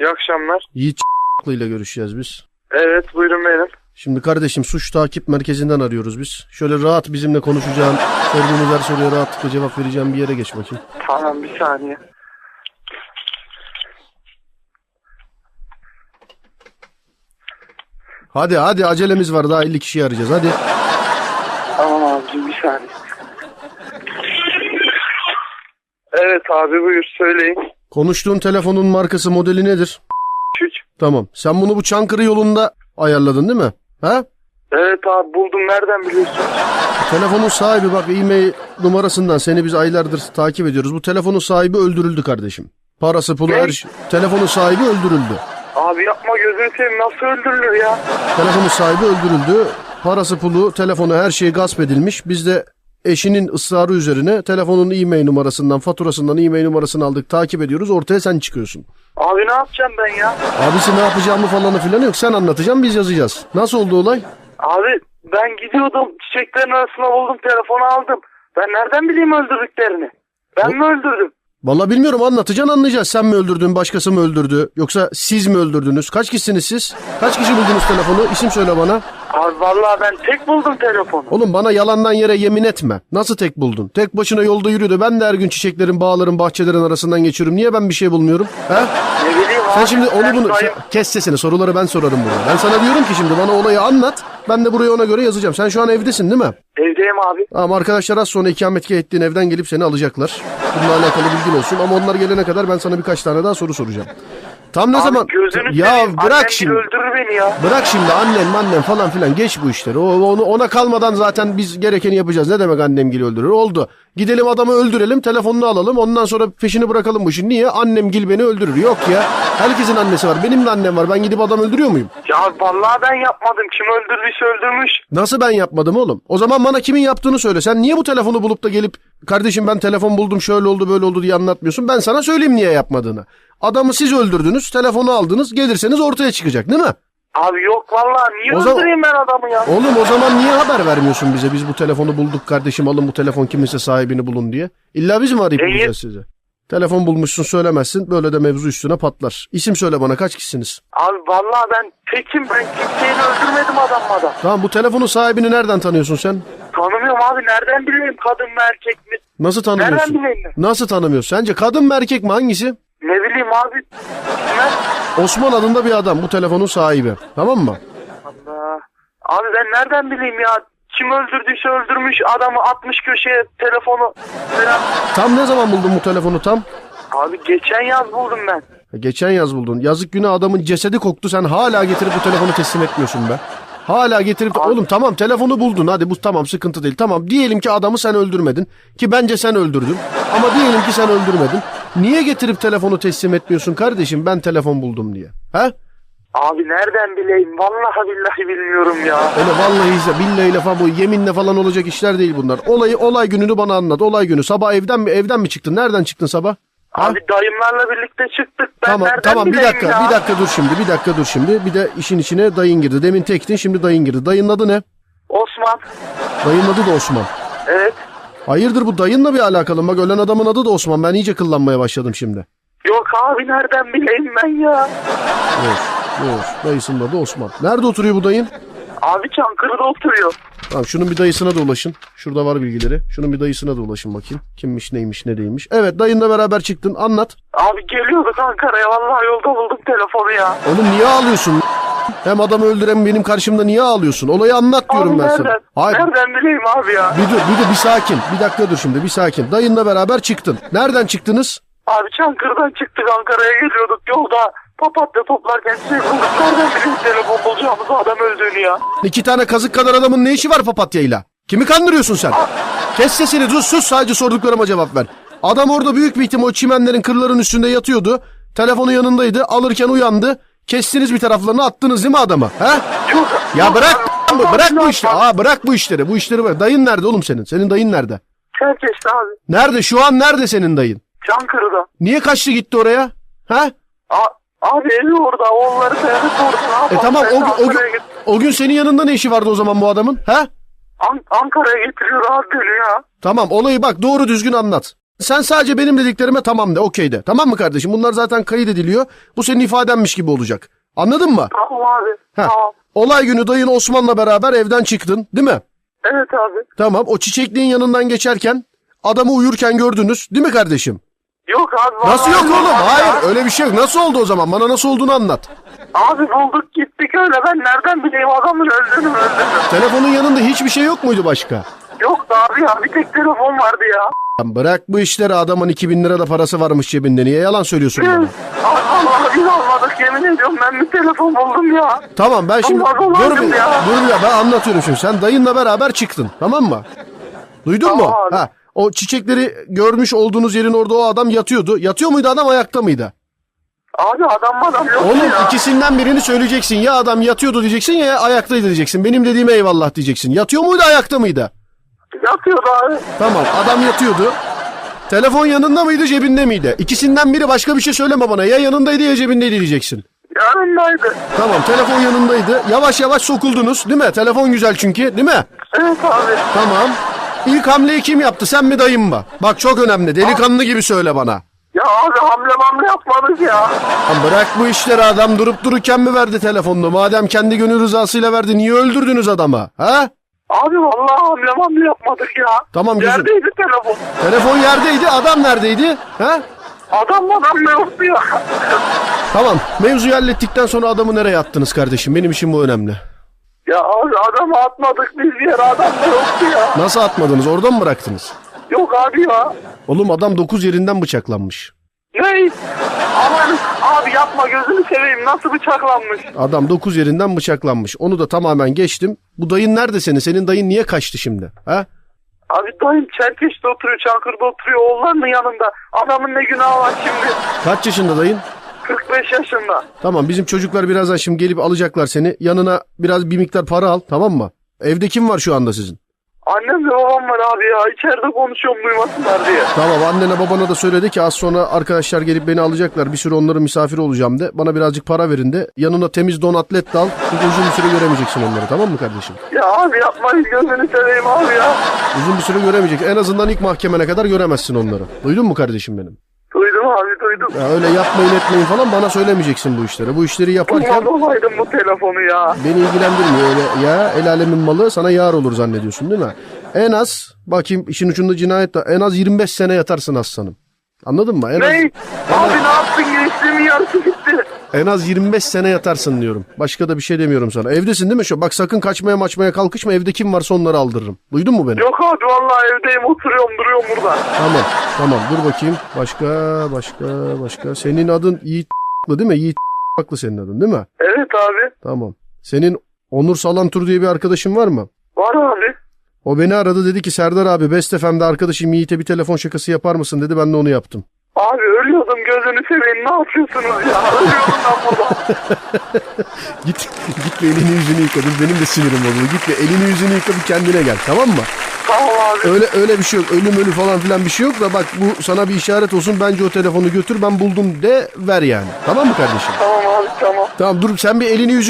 İyi akşamlar. Yiğit ile görüşeceğiz biz. Evet buyurun benim. Şimdi kardeşim suç takip merkezinden arıyoruz biz. Şöyle rahat bizimle konuşacağın, sorduğumuz her soruya rahatlıkla cevap vereceğim bir yere geç bakayım. Tamam bir saniye. Hadi hadi acelemiz var daha 50 kişiyi arayacağız hadi. Tamam abicim bir saniye. Evet abi buyur söyleyin. Konuştuğun telefonun markası modeli nedir? Üç. Tamam. Sen bunu bu Çankırı yolunda ayarladın değil mi? Ha? Evet abi buldum nereden biliyorsun? Telefonun sahibi bak e-mail numarasından seni biz aylardır takip ediyoruz. Bu telefonun sahibi öldürüldü kardeşim. Parası pulu her şey. Telefonun sahibi öldürüldü. Abi yapma gözünü seveyim nasıl öldürülür ya? Telefonun sahibi öldürüldü. Parası pulu, telefonu her şeyi gasp edilmiş. Biz de eşinin ısrarı üzerine telefonun e-mail numarasından, faturasından e-mail numarasını aldık, takip ediyoruz. Ortaya sen çıkıyorsun. Abi ne yapacağım ben ya? Abisi ne yapacağımı falanı filan yok. Sen anlatacaksın, biz yazacağız. Nasıl oldu olay? Abi ben gidiyordum çiçeklerin arasına buldum telefonu aldım. Ben nereden bileyim öldürdüklerini? Ben mi öldürdüm? Vallahi bilmiyorum anlatacaksın anlayacağız. Sen mi öldürdün, başkası mı öldürdü? Yoksa siz mi öldürdünüz? Kaç kişisiniz siz? Kaç kişi buldunuz telefonu? İsim söyle bana. Abi vallahi ben tek buldum telefonu. Oğlum bana yalandan yere yemin etme. Nasıl tek buldun? Tek başına yolda yürüdü. Ben de her gün çiçeklerin, bağların, bahçelerin arasından geçiyorum. Niye ben bir şey bulmuyorum? He? Ne bileyim abi. Sen şimdi onu ben bunu sen- kes sesini soruları ben sorarım burada. Ben sana diyorum ki şimdi bana olayı anlat. Ben de buraya ona göre yazacağım. Sen şu an evdesin değil mi? Evdeyim abi. Ama arkadaşlar az sonra ikametgah ettiğin evden gelip seni alacaklar. Bununla alakalı bilgin olsun ama onlar gelene kadar ben sana birkaç tane daha soru soracağım. Tam ne Abi zaman? gözünü Ya seveyim, bırak annem şimdi. bile öldürür beni ya. Bırak şimdi annem annem falan filan geç bu işleri. O, onu, ona kalmadan zaten biz gerekeni yapacağız. Ne demek annem gil öldürür? Oldu. Gidelim adamı öldürelim telefonunu alalım ondan sonra peşini bırakalım bu işin. Niye? Annem gil beni öldürür. Yok ya. Herkesin annesi var. Benim de annem var. Ben gidip adam öldürüyor muyum? Ya vallahi ben yapmadım. Kim öldürdüyse öldürmüş. Nasıl ben yapmadım oğlum? O zaman bana kimin yaptığını söyle. Sen niye bu telefonu bulup da gelip kardeşim ben telefon buldum şöyle oldu böyle oldu diye anlatmıyorsun. Ben sana söyleyeyim niye yapmadığını. Adamı siz öldürdünüz, telefonu aldınız, gelirseniz ortaya çıkacak değil mi? Abi yok vallahi niye O zaman- öldüreyim ben adamı ya? Oğlum o zaman niye haber vermiyorsun bize? Biz bu telefonu bulduk kardeşim alın bu telefon kiminse sahibini bulun diye. İlla biz mi arayıp E, bulacağız size? Telefon bulmuşsun söylemezsin böyle de mevzu üstüne patlar. İsim söyle bana kaç kişisiniz? Abi vallahi ben tekim ben kimseyi de öldürmedim adammadan. Tamam bu telefonun sahibini nereden tanıyorsun sen? Tanımıyorum abi nereden bileyim kadın mı erkek mi? Nasıl Nereden tanımıyorsun? bileyim? Nasıl tanımıyorsun? Sence kadın mı erkek mi hangisi? Abi. Osman adında bir adam bu telefonun sahibi. Tamam mı? Allah. Abi ben nereden bileyim ya? Kim öldürdüyse öldürmüş adamı atmış köşeye telefonu falan. Tam ne zaman buldun bu telefonu tam? Abi geçen yaz buldum ben. Ha, Geçen yaz buldun. Yazık günah adamın cesedi koktu. Sen hala getirip bu telefonu teslim etmiyorsun be. Hala getirip de, oğlum tamam telefonu buldun hadi bu tamam sıkıntı değil. Tamam diyelim ki adamı sen öldürmedin ki bence sen öldürdün. Ama diyelim ki sen öldürmedin. Niye getirip telefonu teslim etmiyorsun kardeşim ben telefon buldum diye. He? Abi nereden bileyim? Vallahi billahi bilmiyorum ya. Öyle vallahi ise billahi falan bu yeminle falan olacak işler değil bunlar. Olayı olay gününü bana anlat. Olay günü sabah evden mi evden mi çıktın? Nereden çıktın sabah? Ha? Abi dayımlarla birlikte çıktık. Ben Tamam nereden tamam bir bileyim dakika ya? bir dakika dur şimdi bir dakika dur şimdi. Bir de işin içine dayın girdi. Demin tektin şimdi dayın girdi. Dayının adı ne? Osman. Dayının adı da Osman. Evet. Hayırdır bu dayınla bir alakalı? Bak ölen adamın adı da Osman. Ben iyice kıllanmaya başladım şimdi. Yok abi nereden bileyim ben ya? Yok yok dayısının adı Osman. Nerede oturuyor bu dayın? Abi Çankırı'da oturuyor. Tamam şunun bir dayısına da ulaşın. Şurada var bilgileri. Şunun bir dayısına da ulaşın bakayım. Kimmiş neymiş ne değilmiş. Evet dayınla beraber çıktın anlat. Abi geliyorduk Ankara'ya vallahi yolda buldum telefonu ya. Oğlum niye ağlıyorsun? Hem adamı öldüren benim karşımda niye ağlıyorsun? Olayı anlat diyorum Abi ben nereden? sana. Hayır Nereden bileyim abi ya? bir dur bir dur bir sakin. Bir dakika dur şimdi bir sakin. Dayınla beraber çıktın. Nereden çıktınız? Abi Çankırı'dan çıktık Ankara'ya geliyorduk yolda. Papatya toplarken şey bulduk. Nereden bileyim telefon bulacağımızı adam öldüğünü ya. İki tane kazık kadar adamın ne işi var papatyayla? Kimi kandırıyorsun sen? Kes sesini sus sus sadece sorduklarıma cevap ver. Adam orada büyük bir ihtimal o çimenlerin kırların üstünde yatıyordu. Telefonu yanındaydı alırken uyandı. Kestiniz bir taraflarını attınız değil mi adama? Yok. Ya bırak bu bırak bu işleri. Aa bırak bu işleri. Bu işleri bırak. Dayın nerede oğlum senin? Senin dayın nerede? Çerkeş'te abi. Nerede? Şu an nerede senin dayın? Çankırı'da. Niye kaçtı gitti oraya? He? A abi evi orada. Onları orada. Ne E yapalım? tamam o, o, gün, o gün senin yanında ne işi vardı o zaman bu adamın? He? An- Ankara'ya getiriyor abi beni ya. Tamam olayı bak doğru düzgün anlat. Sen sadece benim dediklerime tamam de okey de. Tamam mı kardeşim? Bunlar zaten kayıt ediliyor. Bu senin ifadenmiş gibi olacak. Anladın mı? Tamam abi. Heh. Tamam. Olay günü dayın Osman'la beraber evden çıktın değil mi? Evet abi. Tamam o çiçekliğin yanından geçerken adamı uyurken gördünüz değil mi kardeşim? Yok abi. Nasıl yok oğlum? abi Hayır öyle bir şey yok. Nasıl oldu o zaman? Bana nasıl olduğunu anlat. Abi bulduk gittik öyle. Ben nereden bileyim adamın öldüğünü öldüğünü. Telefonun yanında hiçbir şey yok muydu başka? Yok da abi ya. Bir tek telefon vardı ya. Bırak bu işleri adamın 2000 lira da parası varmış cebinde. Niye yalan söylüyorsun bana? Allah biz almadık yemin ediyorum ben bir telefon buldum ya. Tamam ben şimdi Allah Allah dur bir, ya. dur bir ben anlatıyorum şimdi. Sen dayınla beraber çıktın tamam mı? Duydun Tamam mu? abi. Ha, o çiçekleri görmüş olduğunuz yerin orada o adam yatıyordu. Yatıyor muydu adam ayakta mıydı? Abi adam adam yok Oğlum ya. ikisinden birini söyleyeceksin. Ya adam yatıyordu diyeceksin ya ayaktaydı diyeceksin. Benim dediğime eyvallah diyeceksin. Yatıyor muydu ayakta mıydı? Yatıyordu abi. Tamam adam yatıyordu. Telefon yanında mıydı cebinde miydi? İkisinden biri başka bir şey söyleme bana. Ya yanındaydı ya cebindeydi diyeceksin. Yanındaydı. Tamam telefon yanındaydı. Yavaş yavaş sokuldunuz değil mi? Telefon güzel çünkü değil mi? Evet abi. Tamam. İlk hamleyi kim yaptı? Sen mi dayın mı? Bak çok önemli. Delikanlı gibi söyle bana. Ya abi hamle mamle yapmadık ya. Lan bırak bu işleri adam durup dururken mi verdi telefonunu? Madem kendi gönül rızasıyla verdi niye öldürdünüz adamı? Ha? Abi vallahi hamle mamle yapmadık ya. Tamam, gözüm. Yerdeydi telefon. Telefon yerdeydi adam neredeydi? Ha? Adam adam yoktu ya. Tamam mevzuyu hallettikten sonra adamı nereye attınız kardeşim? Benim için bu önemli. Ya abi adamı atmadık biz yere adam da yoktu ya. Nasıl atmadınız? Oradan mı bıraktınız? Yok abi ya. Oğlum adam 9 yerinden bıçaklanmış. Ne? Aman abi yapma gözünü seveyim nasıl bıçaklanmış. Adam 9 yerinden bıçaklanmış. Onu da tamamen geçtim. Bu dayın nerede senin? Senin dayın niye kaçtı şimdi? Ha? Abi dayım Çerkeş'te oturuyor Çankırı'da oturuyor oğullarının yanında. Adamın ne günahı var şimdi. Kaç yaşında dayın? 45 yaşında. Tamam bizim çocuklar birazdan şimdi gelip alacaklar seni. Yanına biraz bir miktar para al tamam mı? Evde kim var şu anda sizin? Annem ve babam var abi ya. İçeride konuşuyorum duymasınlar diye. Tamam annene babana da söyledi ki az sonra arkadaşlar gelip beni alacaklar. Bir süre onların misafiri olacağım de. Bana birazcık para verin de. Yanına temiz don atlet de al. Çünkü uzun bir süre göremeyeceksin onları tamam mı kardeşim? Ya abi yapmayın gözünü seveyim abi ya. Uzun bir süre göremeyecek. En azından ilk mahkemene kadar göremezsin onları. Duydun mu kardeşim benim? Duydum abi duydum. Ya öyle yapmayın etmeyin falan bana söylemeyeceksin bu işleri. Bu işleri yaparken Kurban olaydım bu telefonu ya. beni ilgilendirmiyor öyle ya el alemin malı sana yar olur zannediyorsun değil mi? En az bakayım işin ucunda cinayet de en az 25 sene yatarsın aslanım. Anladın mı? En az, Ne? Abi ne yaptın gençliğimin yarısı gitti. En az 25 sene yatarsın diyorum. Başka da bir şey demiyorum sana. Evdesin değil mi şu? Bak sakın kaçmaya maçmaya kalkışma. Evde kim varsa onları aldırırım. Duydun mu beni? Yok abi vallahi evdeyim oturuyorum duruyorum burada. Tamam. Tamam dur bakayım. Başka başka başka. Senin adın Yiğit değil mi? Yiğit haklı senin adın değil mi? Evet abi. Tamam. Senin Onur Salantur diye bir arkadaşın var mı? Var abi. O beni aradı dedi ki Serdar abi Best FM'de arkadaşım Yiğit'e bir telefon şakası yapar mısın dedi ben de onu yaptım. Abi ölüyordum gözünü seveyim ne yapıyorsunuz ya? Ölüyordum ben burada. Git git ve elini yüzünü yıka dur benim de sinirim bozuldu. Git ve elini yüzünü yıka bir kendine gel tamam mı? tamam abi. Öyle öyle bir şey yok ölüm ölü falan filan bir şey yok da bak bu sana bir işaret olsun bence o telefonu götür ben buldum de ver yani. Tamam mı kardeşim? Tamam abi tamam. Tamam dur sen bir elini yüzünü